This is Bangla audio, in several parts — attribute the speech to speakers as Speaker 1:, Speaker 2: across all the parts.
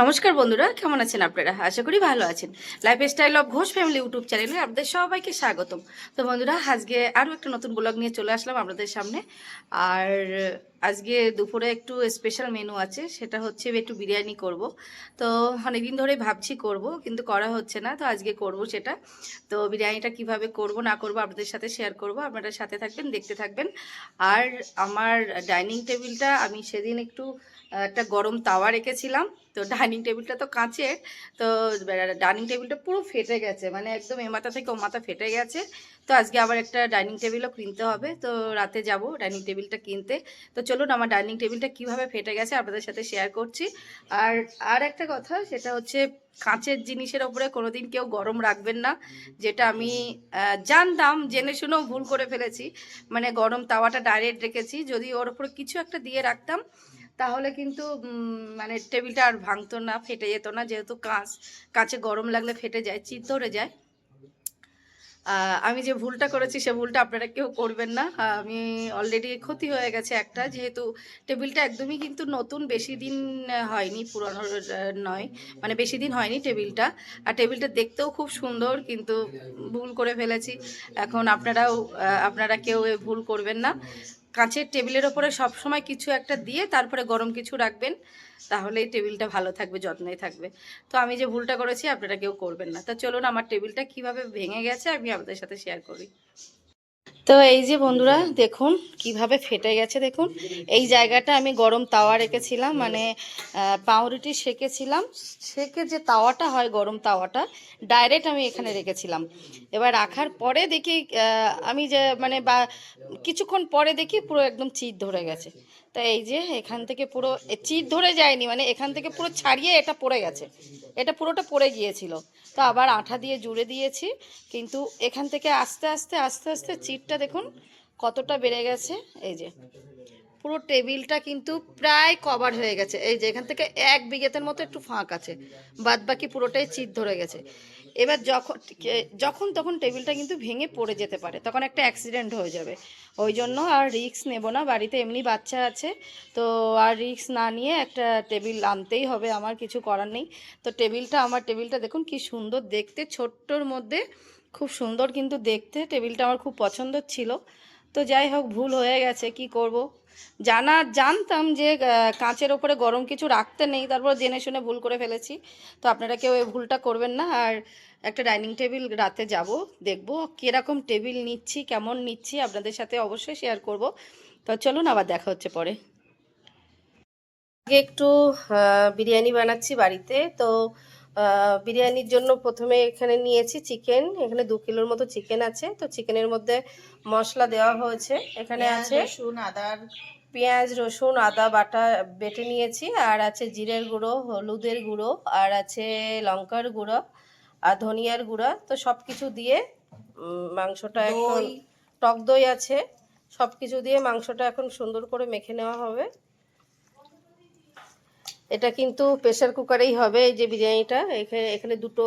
Speaker 1: নমস্কার বন্ধুরা, কেমন আছেন আপনারা? আশা করি ভালো আছেন। Lifestyle of Ghosh family YouTube চ্যানেলে আপনাদের সবাইকে স্বাগতম। তো বন্ধুরা, আজকে আরও একটা নতুন ব্লগ নিয়ে চলে আসলাম আপনাদের সামনে। আর আজকে দুপুরে একটু স্পেশাল মেনু আছে, সেটা হচ্ছে একটু বিরিয়ানি করব। তো অনেকদিন ধরে ভাবছি করব, কিন্তু করা হচ্ছে না, তো আজকে করব সেটা। তো বিরিয়ানিটা কীভাবে করব, না করব আপনাদের সাথে শেয়ার করব, আপনারা সাথে থাকবেন, দেখতে থাকবেন। আর আমার ডাইনিং টেবিলটা আমি সেদিন একটু একটা গরম তাওয়া রেখেছিলাম। তো ডাইনিং টেবিলটা তো কাঁচের, তো ডাইনিং টেবিলটা পুরো ফেটে গেছে মানে একদম এ মাথা থেকে ও মাথা ফেটে গেছে। তো আজকে আবার একটা ডাইনিং টেবিলও কিনতে হবে, তো রাতে যাব ডাইনিং টেবিলটা কিনতে। তো চলুন আমার ডাইনিং টেবিলটা কীভাবে ফেটে গেছে আপনাদের সাথে শেয়ার করছি। আর আর একটা কথা, সেটা হচ্ছে কাঁচের জিনিসের ওপরে কোনোদিন কেউ গরম রাখবেন না, যেটা আমি জানতাম, জেনে শুনেও ভুল করে ফেলেছি। মানে গরম তাওয়াটা ডাইরেক্ট রেখেছি, যদি ওর উপরে কিছু একটা দিয়ে রাখতাম তাহলে কিন্তু মানে টেবিলটা আর ভাঙতো না, ফেটে যেত না, যেহেতু কাঁচ, কাঁচে গরম লাগলে ফেটে যায় চিত ধরে যায় আমি যে ভুলটা করেছি, সে ভুলটা আপনারা কেউ করবেন না। আমি অলরেডি ক্ষতি হয়ে গেছে একটা, যেহেতু টেবিলটা একদমই কিন্তু নতুন, বেশি দিন হয়নি, পুরনো নয় মানে বেশি দিন হয়নি টেবিলটা। আর টেবিলটা দেখতেও খুব সুন্দর, কিন্তু ভুল করে ফেলেছি। এখন আপনারাও আপনারা কেউ ভুল করবেন না। কাঁচের টেবিলের ওপরে সবসময় কিছু একটা দিয়ে তারপরে গরম কিছু রাখবেন, তাহলেই টেবিলটা ভালো থাকবে, যত্নই থাকবে। তো আমি যে ভুলটা করেছি আপনারা কেউ করবেন না। তা চলুন আমার টেবিলটা কীভাবে ভেঙে গেছে আমি আপনাদের সাথে শেয়ার করি। তো এই যে বন্ধুরা, দেখুন কীভাবে ফেটে গেছে, দেখুন। এই জায়গাটা আমি গরম তাওয়া রেখেছিলাম মানে পাউরুটি সেকেছিলাম। সেকে যে তাওয়াটা হয়, গরম তাওয়াটা ডাইরেক্ট আমি এখানে রেখেছিলাম। এবার রাখার পরে দেখি আমি যে মানে বা, কিছুক্ষণ পরে দেখি পুরো একদম চিট ধরে গেছে। তা এই যে এখান থেকে পুরো চিট ধরে যায়নি মানে এখান থেকে পুরো ছাড়িয়ে এটা পড়ে গেছে। এটা পুরোটা পড়ে গিয়েছিল। তো আবার আঠা দিয়ে জুড়ে দিয়েছি, কিন্তু এখান থেকে আস্তে আস্তে আস্তে আস্তে চিটটা দেখুন কতটা বেড়ে গেছে। এই যে পুরো টেবিলটা কিন্তু প্রায় কভার হয়ে গেছে। এই যে এখান থেকে এক বিঘেতের মতো একটু ফাঁক আছে বাদ বাকি পুরোটাই চিট ধরে গেছে। এবার যখন যখন তখন টেবিলটা কিন্তু ভেঙে পড়ে যেতে পারে, তখন একটা অ্যাক্সিডেন্ট হয়ে যাবে। ওই জন্য আর রিক্স নেব না, বাড়িতে এমনি বাচ্চা আছে, তো আর রিক্স না নিয়ে একটা টেবিল আনতেই হবে, আমার কিছু করার নেই। তো টেবিলটা, আমার টেবিলটা দেখুন কি সুন্দর দেখতে, ছোট্টর মধ্যে খুব সুন্দর কিন্তু দেখতে, টেবিলটা আমার খুব পছন্দ ছিল। তো যাই হোক, ভুল হয়ে গেছে, কি করব? জানা, জানতাম যে কাঁচের ওপরে গরম কিছু রাখতে নেই, তারপর জেনে শুনে ভুল করে ফেলেছি। তো আপনারা কেউ এই ভুলটা করবেন না, আর একটা ডাইনিং টেবিল রাতে যাব দেখব কীরকম টেবিল নিচ্ছি কেমন নিচ্ছি আপনাদের সাথে অবশ্যই শেয়ার করব। তো চলুন আবার দেখা হচ্ছে পরে। আগে একটু বিরিয়ানি বানাচ্ছি বাড়িতে তো বিরিয়ানির জন্য প্রথমে এখানে নিয়েছি চিকেন এখানে দু কিলোর মতো চিকেন আছে তো চিকেনের মধ্যে মশলা দেওয়া হয়েছে এখানে আছে
Speaker 2: রসুন আদার
Speaker 1: পেঁয়াজ রসুন আদা বাটা বেটে নিয়েছি আর আছে জিরের গুঁড়ো হলুদের গুঁড়ো আর আছে লঙ্কার গুঁড়ো আর ধনিয়ার গুঁড়া তো সব কিছু দিয়ে মাংসটা এখন। টক দই আছে সব কিছু দিয়ে মাংসটা এখন সুন্দর করে মেখে নেওয়া হবে। এটা কিন্তু প্রেশার কুকারেই হবে এই যে বিরিয়ানিটা এখানে এখানে দুটো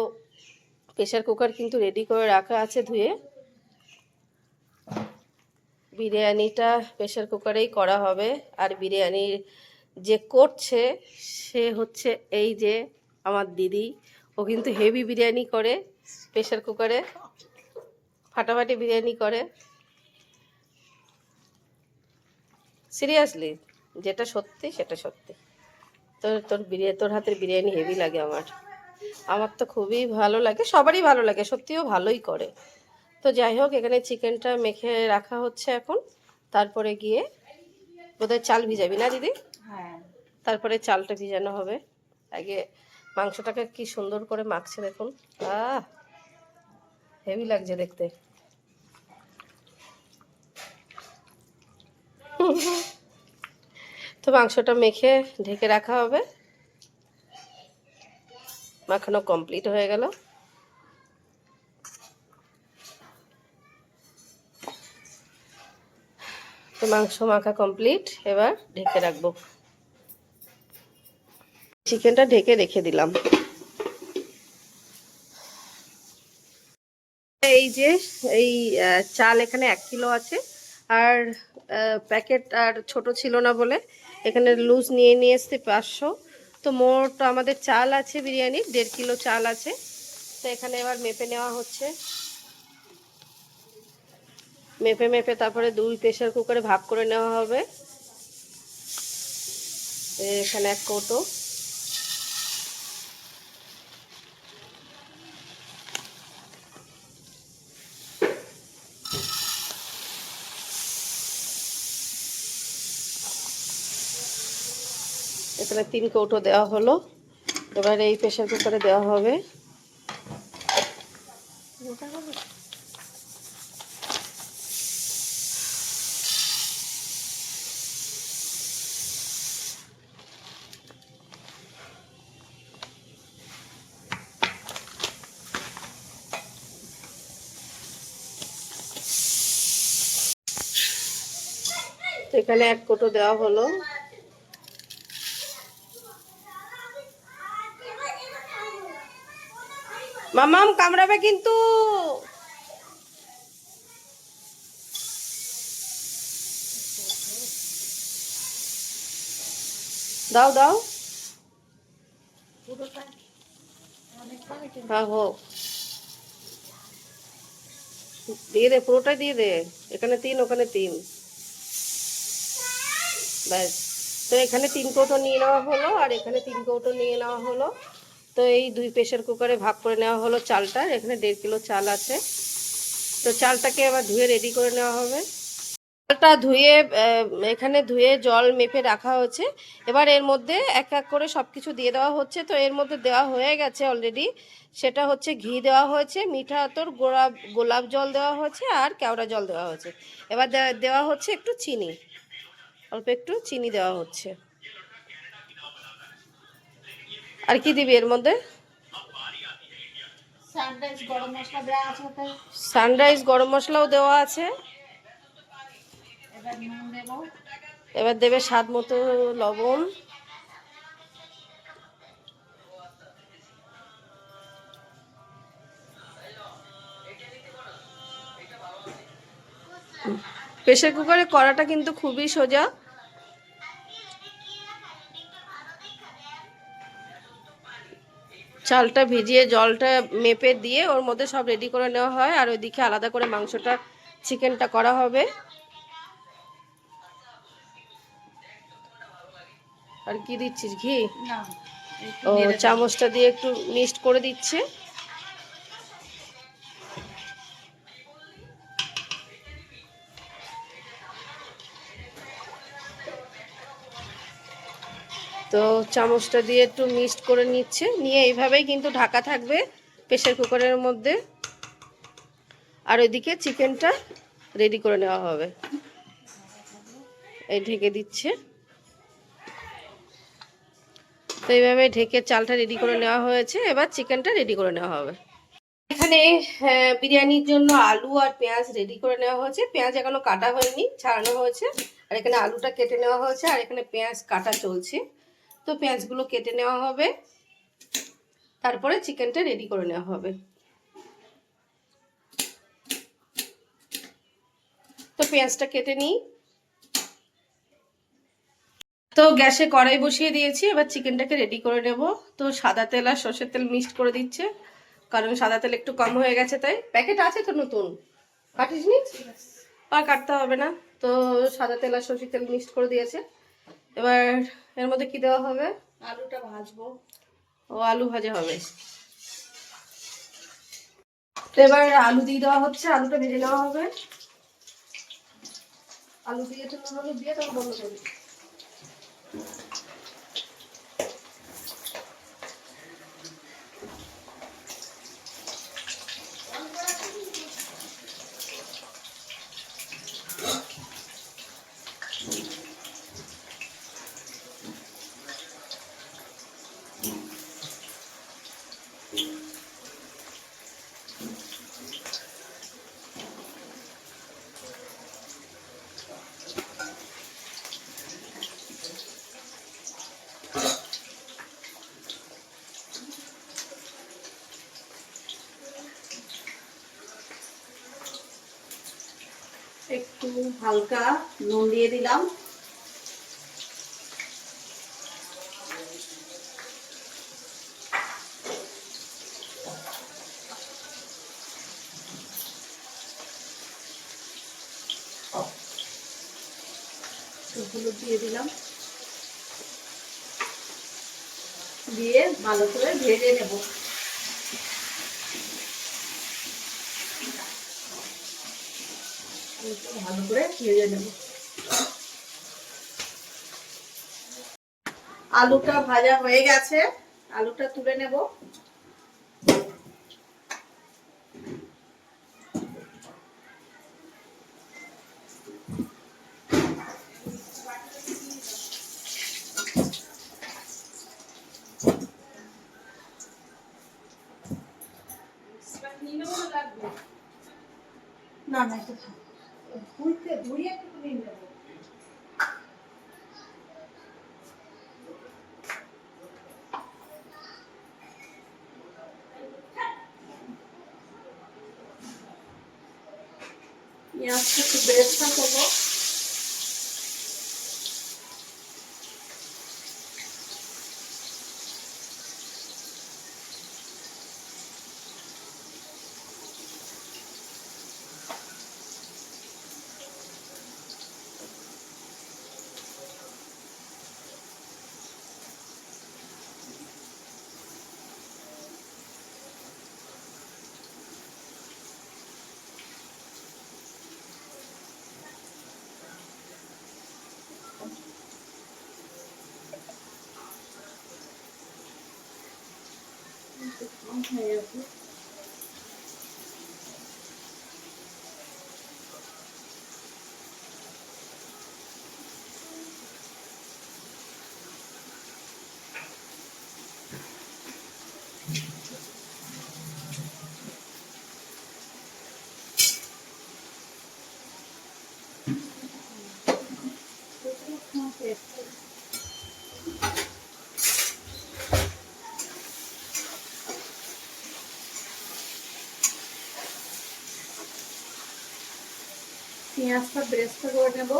Speaker 1: প্রেশার কুকার কিন্তু রেডি করে রাখা আছে ধুয়ে। বিরিয়ানিটা প্রেশার কুকারেই করা হবে আর বিরিয়ানি যে করছে সে হচ্ছে এই যে আমার দিদি। ও কিন্তু হেভি বিরিয়ানি করে প্রেশার কুকারে ফাটাফাটি বিরিয়ানি করে। সিরিয়াসলি যেটা সত্যি সেটা সত্যি। তোর তোর বিরিয়ানি তোর হাতের বিরিয়ানি হেভি লাগে আমার। আমার তো খুবই ভালো লাগে সবারই ভালো লাগে সত্যিও ভালোই করে। তো যাই হোক এখানে চিকেনটা মেখে রাখা হচ্ছে এখন। তারপরে গিয়ে বোধহয় চাল ভিজাবি না দিদি?
Speaker 2: হ্যাঁ।
Speaker 1: তারপরে চালটা ভিজানো হবে। আগে মাংসটাকে কি সুন্দর করে মাখছে দেখুন। আহ হেভি লাগছে দেখতে। তো মাংসটা মেখে ঢেকে রাখা হবে। মাখানো কমপ্লিট হয়ে গেল। তো মাংস মাখা কমপ্লিট এবার ঢেকে রাখব। চিকেনটা ঢেকে রেখে দিলাম। এই যে, এই চাল এখানে এক কিলো আছে। আর প্যাকেট আর ছোট ছিল না বলে এখানে লুজ নিয়ে নিয়ে এসছি পাঁচশো। তো মোট আমাদের চাল আছে বিরিয়ানির দেড় কিলো চাল আছে। তো এখানে এবার মেপে নেওয়া হচ্ছে। মেপে মেপে তারপরে দুই প্রেশার কুকারে ভাগ করে নেওয়া হবে। এখানে এক কৌটো। এখানে তিন কৌটো দেওয়া হলো। এবার এই প্রেশার কুকারে দেওয়া হবে। এখানে এক কোটো দেওয়া হলো। মামাম কামড়াবে কিন্তু। দাও দাও। হ্যাঁ হোক দিয়ে দে, পুরোটাই দিয়ে দে। এখানে তিন, ওখানে তিন। ব্যাস। তো এখানে তিন কৌটো নিয়ে নেওয়া হলো, আর এখানে তিন কৌটো নিয়ে নেওয়া হলো। তো এই দুই প্রেশার কুকারে ভাগ করে নেওয়া হলো চালটা। এখানে দেড় কিলো চাল আছে। তো চালটাকে এবার ধুয়ে রেডি করে নেওয়া হবে। চালটা ধুয়ে এখানে ধুয়ে জল মেপে রাখা হয়েছে। এবার এর মধ্যে এক এক করে সব কিছু দিয়ে দেওয়া হচ্ছে। তো এর মধ্যে দেওয়া হয়ে গেছে অলরেডি সেটা হচ্ছে ঘি দেওয়া হয়েছে, মিঠা আতর গোলাপ গোলাপ জল দেওয়া হয়েছে আর কেওড়া জল দেওয়া হয়েছে। এবার দেওয়া হচ্ছে একটু চিনি। অল্প একটু চিনি দেওয়া হচ্ছে। আর কি দিবি এর মধ্যে?
Speaker 2: সানরাইজ গরম
Speaker 1: মশলাও দেওয়া আছে।
Speaker 2: এবার
Speaker 1: এবার দেবে স্বাদ মতো লবণ। প্রেশার কুকারে করাটা কিন্তু খুবই সোজা। চালটা ভিজিয়ে জলটা মেপে দিয়ে ওর মধ্যে সব রেডি করে নেওয়া হয়। আর ওইদিকে আলাদা করে মাংসটা চিকেনটা করা হবে। আর কি দিচ্ছিস ঘি? ও চামচটা দিয়ে একটু মিক্সড করে দিচ্ছে। তো চামচটা দিয়ে একটু মিক্সড করে নিচ্ছে। নিয়ে এইভাবেই কিন্তু ঢাকা থাকবে প্রেশার কুকারের মধ্যে। আর ওইদিকে চিকেনটা রেডি করে নেওয়া হবে। এই ঢেকে দিচ্ছে। তো এইভাবে ঢেকে চালটা রেডি করে নেওয়া হয়েছে। এবার চিকেনটা রেডি করে নেওয়া হবে। এখানে হ্যাঁ, বিরিয়ানির জন্য আলু আর পেঁয়াজ রেডি করে নেওয়া হয়েছে। পেঁয়াজ এখনও কাটা হয়নি ছাড়ানো হয়েছে। আর এখানে আলুটা কেটে নেওয়া হয়েছে। আর এখানে পেঁয়াজ কাটা চলছে। তো পেঁয়াজগুলো কেটে নেওয়া হবে। তারপরে চিকেনটা রেডি করে নেওয়া হবে। তো পেঁয়াজটা কেটে নিই। তো গ্যাসে কড়াই বসিয়ে দিয়েছি এবার চিকেনটাকে রেডি করে নেব। তো সাদা তেল আর সর্ষের তেল মিক্সড করে দিচ্ছে কারণ সাদা তেল একটু কম হয়ে গেছে তাই। প্যাকেট আছে তো নতুন? কাটিস নি আর কাটতে হবে না। তো সাদা তেল আর সর্ষের তেল মিক্সড করে দিয়েছে। এবার এর মধ্যে কি দেওয়া হবে?
Speaker 2: আলুটা ভাজবো।
Speaker 1: ও আলু ভাজা হবে। তো এবার আলু দিয়ে দেওয়া হচ্ছে আলুটা ভেজে নেওয়া হবে। আলু দিয়ে তো নুন হলুদ দিয়ে তারপর বন্ধ করবি
Speaker 2: হালকা নুন দিয়ে দিলাম। দিয়ে দিলাম। দিয়ে ভালো করে ভেজে নেব। আলুটা ভাজা হয়ে গেছে। আলুটা তুলে নেব। না না একটু থাক। ধুইতে ধুয়ে একটু নিয়ে নেব পেঁয়াজটা একটু বেরেস্তা করব হয়ে গেছে পেঁয়াজটা ব্রেস্তা করে নেব।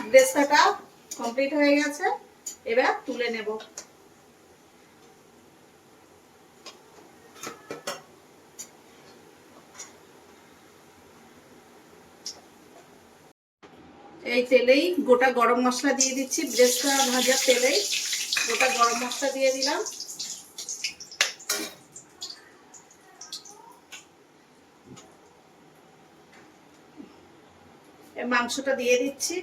Speaker 2: ব্রেস্তাটা কমপ্লিট হয়ে গেছে, এবার তুলে নেব। এই তেলেই গোটা গরম মশলা দিয়ে দিচ্ছি ব্রেস্তা ভাজা তেলেই গোটা গরম মশলা দিয়ে দিলাম। মাংসটা দিয়ে দিচ্ছি।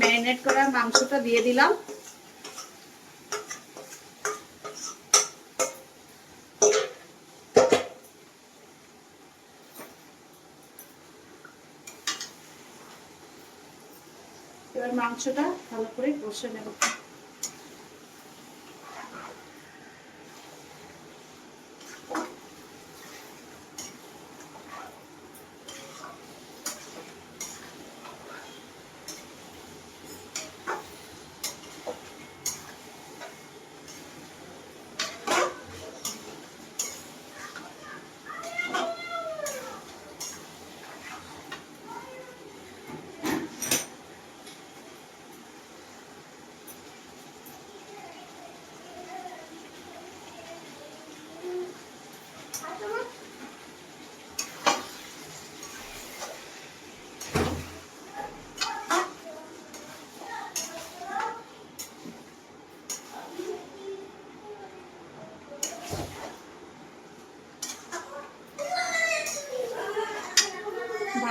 Speaker 2: ম্যারিনেট করা মাংসটা দিয়ে দিলাম। এবার মাংসটা ভালো করে কষে নেব।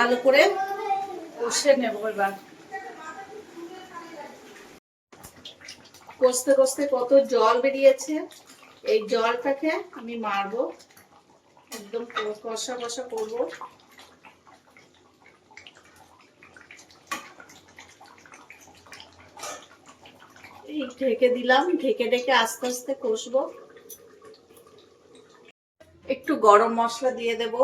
Speaker 2: ভালো করে কষে নেব এবার। কষতে কষতে কত জল বেরিয়েছে, এই জলটাকে আমি মারবো। একদম কষা কষা করব। এই ঢেকে দিলাম, ঢেকে ঢেকে আস্তে আস্তে কষবো। একটু গরম মশলা দিয়ে দেবো।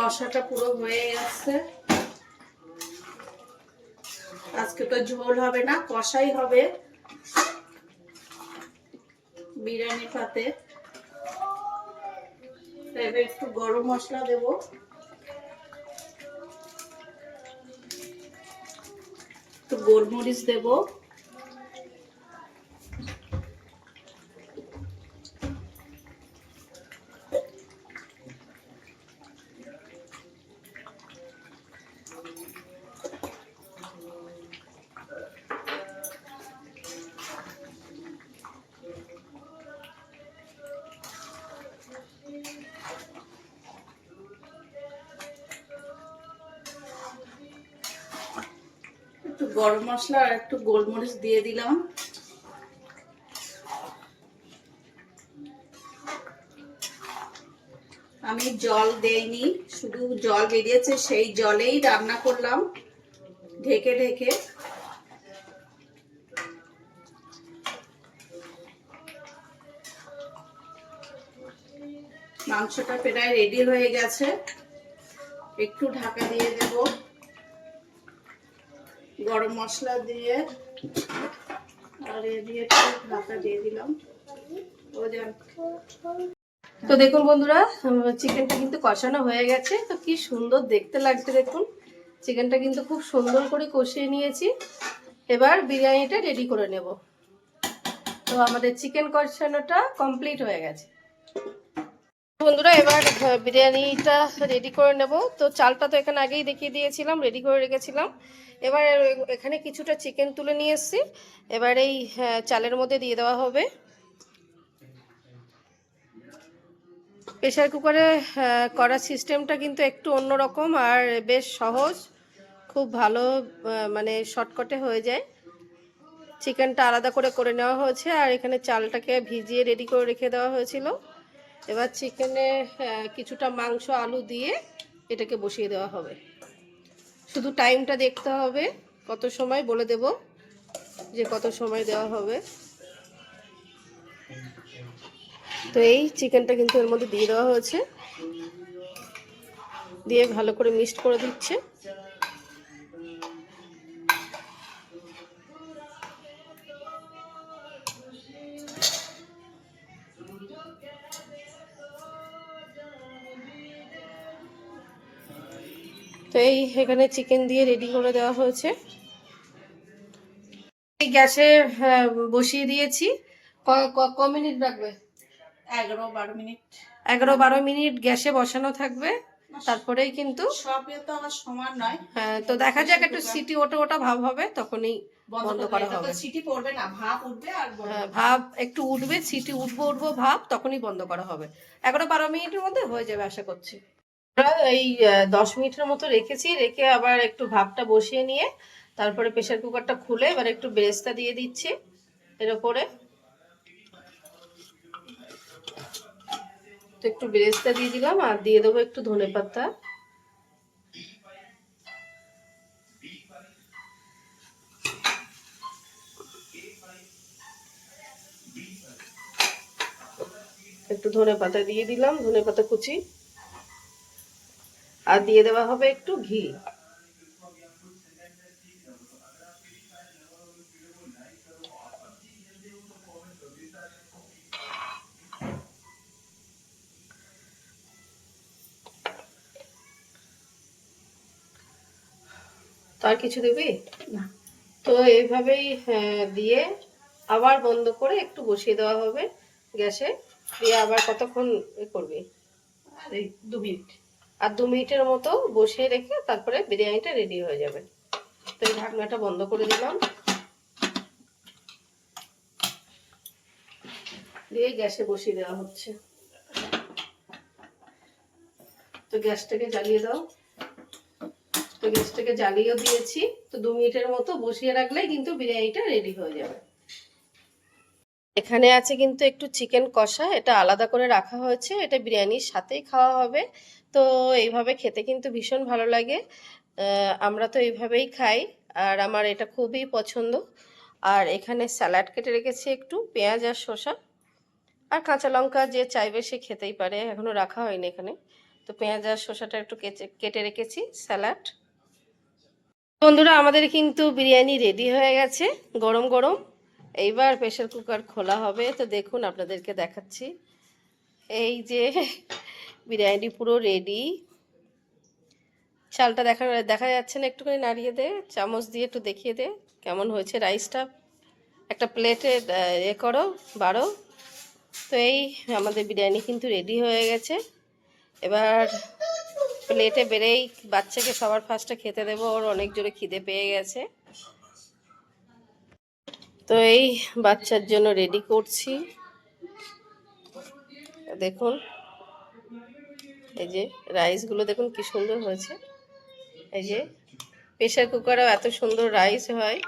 Speaker 2: কষাটা পুরো হয়ে গেছে। আজকে তো ঝোল হবে না, কষাই হবে। বিরিয়ানি পাতে। এবার একটু গরম মশলা দেব। একটু গোলমরিচ দেব। গরম মশলা আর একটু গোলমরিচ দিয়ে দিলাম। আমি জল দেইনি, শুধু জল বেরিয়েছে, সেই জলেই রান্না করলাম, ঢেকে ঢেকে। মাংসটা প্রায় রেডি হয়ে গেছে। একটু ঢাকা দিয়ে দেব। গরম মশলা দিয়ে আর এ দিয়ে দিয়ে দিলাম। ও যান
Speaker 1: তো দেখুন বন্ধুরা চিকেনটা কিন্তু কষানো হয়ে গেছে। তো কি সুন্দর দেখতে লাগছে দেখুন। চিকেনটা কিন্তু খুব সুন্দর করে কষিয়ে নিয়েছি। এবার বিরিয়ানিটা রেডি করে নেব। তো আমাদের চিকেন কষানোটা কমপ্লিট হয়ে গেছে। বন্ধুরা, এবার বিরিয়ানিটা রেডি করে নেব। তো চালটা তো এখানে আগেই দেখিয়ে দিয়েছিলাম রেডি করে রেখেছিলাম। এবার এখানে কিছুটা চিকেন তুলে নিয়ে এসেছি। এবার এই চালের মধ্যে দিয়ে দেওয়া হবে প্রেশার কুকারে করার সিস্টেমটা কিন্তু একটু অন্যরকম আর বেশ সহজ, খুব ভালো মানে শর্টকাটে হয়ে যায়। চিকেনটা আলাদা করে করে নেওয়া হয়েছে আর এখানে চালটাকে ভিজিয়ে রেডি করে রেখে দেওয়া হয়েছিল। এবার চিকেনে কিছুটা মাংস, আলু দিয়ে এটাকে বসিয়ে দেওয়া হবে। শুধু টাইমটা দেখতে হবে কত সময়, বলে দেব যে কত সময় দেওয়া হবে। তো এই চিকেনটা কিন্তু এর মধ্যে দিয়ে দেওয়া হয়েছে। দিয়ে ভালো করে মিক্সড করে দিচ্ছে। তো এই এখানে চিকেন দিয়ে রেডি করে দেওয়া হয়েছে। এই গ্যাসে হ্যাঁ, বসিয়ে দিয়েছি। ক- মিনিট রাখবে?
Speaker 2: এগারো বারো মিনিট।
Speaker 1: এগারো বারো মিনিট গ্যাসে বসানো থাকবে। তারপরেই কিন্তু
Speaker 2: সব ইয়ে তো আমার সমান নয়।
Speaker 1: হ্যাঁ, তো দেখা যাক একটু সিটি ওটা ওটা ভাব হবে তখনই বন্ধ করা হবে।
Speaker 2: সিটি পড়বে না ভাপ উঠবে আর
Speaker 1: হ্যাঁ, ভাব একটু উঠবে সিটি উঠবো উঠবো ভাব তখনই বন্ধ করা হবে। এগারো বারো মিনিটের মধ্যে হয়ে যাবে আশা করছি। এই দশ মিনিটের মতো রেখেছি। রেখে আবার একটু ভাবটা বসিয়ে নিয়ে তারপরে প্রেসার কুকারটা খুলে এবার একটু বেরেস্তা দিয়ে দিচ্ছি এর উপরে তো একটু বেরেস্তা দিয়ে দিলাম আর দিয়ে দেবো একটু ধনে পাতা। একটু ধনে পাতা দিয়ে দিলাম, ধনে পাতা কুচি। আর দিয়ে দেওয়া হবে একটু ঘি। তার কিছু দিবি?
Speaker 2: না।
Speaker 1: তো এইভাবেই হ্যাঁ, দিয়ে আবার বন্ধ করে একটু বসিয়ে দেওয়া হবে গ্যাসে। দিয়ে আবার কতক্ষণ করবি?
Speaker 2: এই দু মিনিট।
Speaker 1: আর দু মিনিটের মতো বসিয়ে রেখে তারপরে বিরিয়ানিটা রেডি হয়ে যাবে। তো এই ঢাকনাটা বন্ধ করে দিলাম। দিয়ে গ্যাসে বসিয়ে দেওয়া হচ্ছে। তো গ্যাসটাকে জ্বালিয়ে দাও। তো গ্যাসটাকে জ্বালিয়েও দিয়েছি। তো দু মিনিটের মতো বসিয়ে রাখলেই কিন্তু বিরিয়ানিটা রেডি হয়ে যাবে। এখানে আছে কিন্তু একটু চিকেন কষা, এটা আলাদা করে রাখা হয়েছে, এটা বিরিয়ানির সাথেই খাওয়া হবে। তো এইভাবে খেতে কিন্তু ভীষণ ভালো লাগে। আমরা তো এইভাবেই খাই, আর আমার এটা খুবই পছন্দ। আর এখানে স্যালাড কেটে রেখেছি একটু, পেঁয়াজ আর শসা। আর কাঁচা লঙ্কা যে চাইবে সে খেতেই পারে এখনও রাখা হয়নি এখানে। তো পেঁয়াজ আর শসাটা একটু কেটে রেখেছি, স্যালাড। বন্ধুরা, আমাদের কিন্তু বিরিয়ানি রেডি হয়ে গেছে, গরম গরম। এইবার প্রেশার কুকার খোলা হবে। তো দেখুন, আপনাদেরকে দেখাচ্ছি। এই যে বিরিয়ানি পুরো রেডি চালটা দেখা দেখা যাচ্ছে না একটুখানি নাড়িয়ে দে, চামচ দিয়ে একটু দেখিয়ে দে, কেমন হয়েছে রাইসটা একটা প্লেটে এ করো, বাড়ো। তো এই আমাদের বিরিয়ানি কিন্তু রেডি হয়ে গেছে। এবার প্লেটে বেড়েই বাচ্চাকে সবার ফার্স্টে খেতে দেবো। ওর অনেক জোরে খিদে পেয়ে গেছে। তো এই বাচ্চার জন্য রেডি করছি। দেখুন, এই যে রাইসগুলো দেখুন কি সুন্দর হয়েছে। এই যে প্রেশার কুকারেও এত সুন্দর রাইস হয়।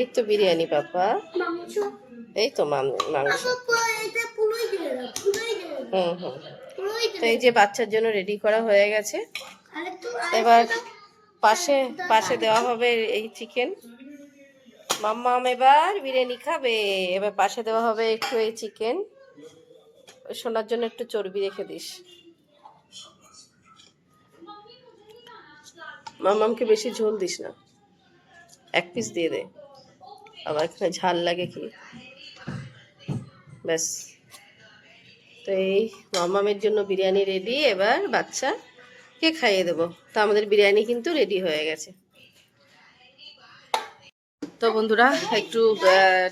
Speaker 1: এই তো বিরিয়ানি পাপা। এই তো মাংস। হুম হুম। তো এই যে বাচ্চার জন্য রেডি করা হয়ে গেছে। এবার পাশে পাশে দেওয়া হবে এই চিকেন মাম্মাম এবার বিরিয়ানি খাবে। এবার পাশে দেওয়া হবে একটু এই চিকেন শোনার জন্য একটু চর্বি রেখে দিস। মাম্মামকে বেশি ঝোল দিস না। এক পিস দিয়ে দে। আবার এখানে ঝাল লাগে কি? ব্যাস। তো এই মাম্মামের জন্য বিরিয়ানি রেডি এবার বাচ্চা কে খাইয়ে দেবো। তো আমাদের বিরিয়ানি কিন্তু রেডি হয়ে গেছে। তো বন্ধুরা, একটু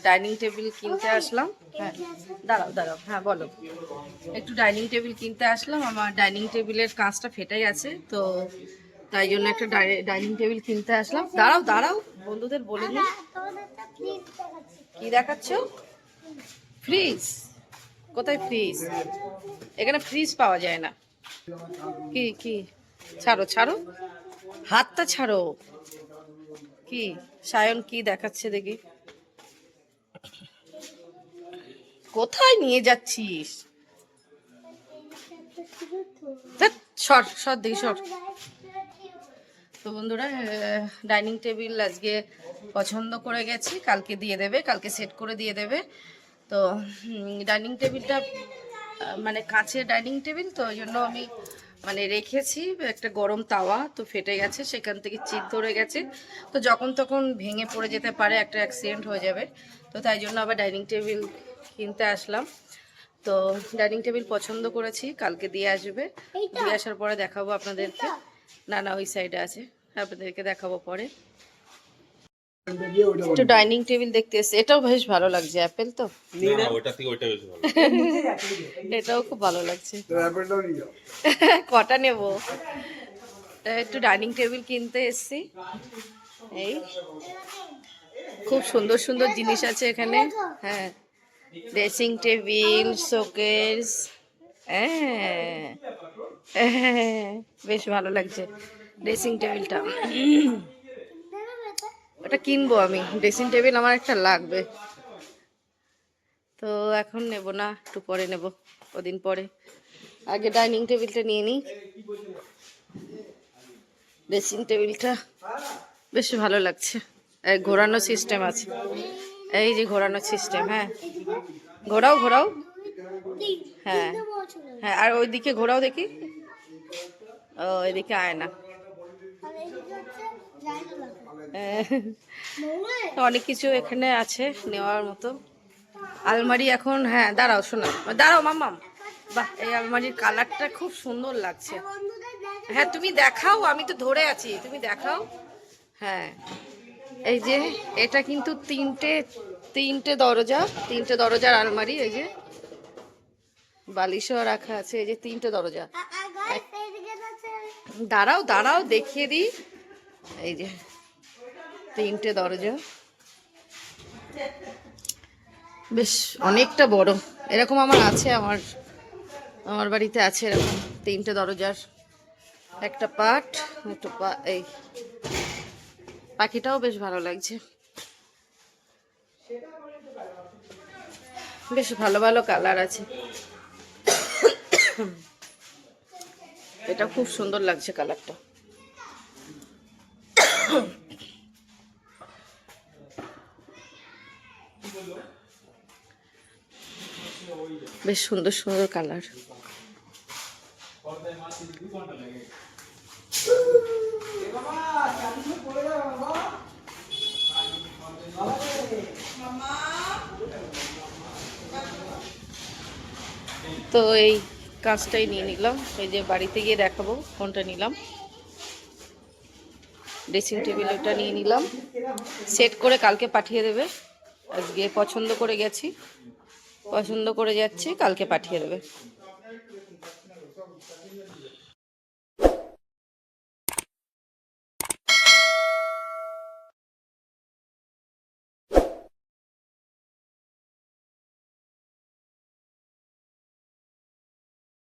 Speaker 1: ডাইনিং টেবিল কিনতে আসলাম। হ্যাঁ দাঁড়াও দাঁড়াও হ্যাঁ বলো। একটু ডাইনিং টেবিল কিনতে আসলাম। আমার ডাইনিং টেবিলের কাঁচটা ফেটে গেছে তো তাই জন্য একটা ডাইনিং টেবিল কিনতে আসলাম। দাঁড়াও দাঁড়াও। বন্ধুদের বলে
Speaker 3: প্লিজ
Speaker 1: কি দেখাচ্ছ? ফ্রিজ কোথায় ফ্রিজ এখানে ফ্রিজ পাওয়া যায় না। কি কি? ছাড়ো ছাড়ো। হাতটা ছাড়ো। কি? সায়ন কি দেখাচ্ছে দেখি। কোথায় নিয়ে যাচ্ছিস? সর সর দেখি সর। তো বন্ধুরা ডাইনিং টেবিল আজকে পছন্দ করে গেছি। কালকে দিয়ে দেবে কালকে সেট করে দিয়ে দেবে। তো ডাইনিং টেবিলটা মানে কাঁচের ডাইনিং টেবিল তো ওই জন্য আমি মানে রেখেছি একটা গরম তাওয়া তো ফেটে গেছে সেখান থেকে চিট ধরে গেছে। তো যখন তখন ভেঙে পড়ে যেতে পারে একটা অ্যাক্সিডেন্ট হয়ে যাবে। তো তাই জন্য আবার ডাইনিং টেবিল কিনতে আসলাম। তো ডাইনিং টেবিল পছন্দ করেছি কালকে দিয়ে আসবে। দিয়ে আসার পরে দেখাবো আপনাদেরকে। না না ওই সাইডে আছে। আপনাদেরকে দেখাবো পরে। একটু ডাইনিং টেবিল দেখতে এসছে এটাও বেশ ভালো লাগছে অ্যাপেল তো। এটাও খুব ভালো লাগছে। কটা নেব? একটু ডাইনিং টেবিল কিনতে এসছি। এই খুব সুন্দর সুন্দর জিনিস আছে এখানে। হ্যাঁ ড্রেসিং টেবিল শোকেস বেশ ভালো লাগছে ড্রেসিং টেবিলটা ওটা কিনবো আমি। ড্রেসিং টেবিল আমার একটা লাগবে। তো এখন নেব না, একটু পরে নেব, কদিন পরে। আগে ডাইনিং টেবিলটা নিয়ে নিই। ড্রেসিং টেবিলটা বেশ ভালো লাগছে। ঘোরানো সিস্টেম আছে। এই যে ঘোরানো সিস্টেম হ্যাঁ। ঘোরাও ঘোরাও। হ্যাঁ। হ্যাঁ আর ওইদিকে ঘোরাও দেখি। ও, এদিকে আয় না। হ্যাঁ। অনেক কিছু এখানে আছে নেওয়ার মতো। আলমারি এখন হ্যাঁ দাঁড়াও, শোনা। দাঁড়াও, মাম্মাম। বাহ, এই আলমারির কালারটা খুব সুন্দর লাগছে। হ্যাঁ তুমি দেখাও, আমি তো ধরে আছি, তুমি দেখাও। হ্যাঁ। এই যে, এটা কিন্তু তিনটে তিনটে দরজা, তিনটে দরজার আলমারি, এই যে। বালিশও রাখা আছে এই যে তিনটে দরজা। দাঁড়াও দাঁড়াও দেখিয়ে দিই। এই যে তিনটে দরজা। বেশ অনেকটা বড়। এরকম আমার আছে আমার আমার বাড়িতে আছে এরকম তিনটে দরজার। একটা পাট একটা পা এই পাখিটাও বেশ ভালো লাগছে। বেশ ভালো ভালো কালার আছে। এটা খুব সুন্দর লাগছে কালারটা। বেশ সুন্দর সুন্দর কালার। তো এই কাজটাই নিয়ে নিলাম। এই যে বাড়িতে গিয়ে দেখাবো, ফোনটা নিলাম। ড্রেসিং টেবিলটা নিয়ে নিলাম। সেট করে কালকে পাঠিয়ে দেবে। আজকে পছন্দ করে গেছি। পছন্দ করে যাচ্ছি, কালকে পাঠিয়ে দেবে।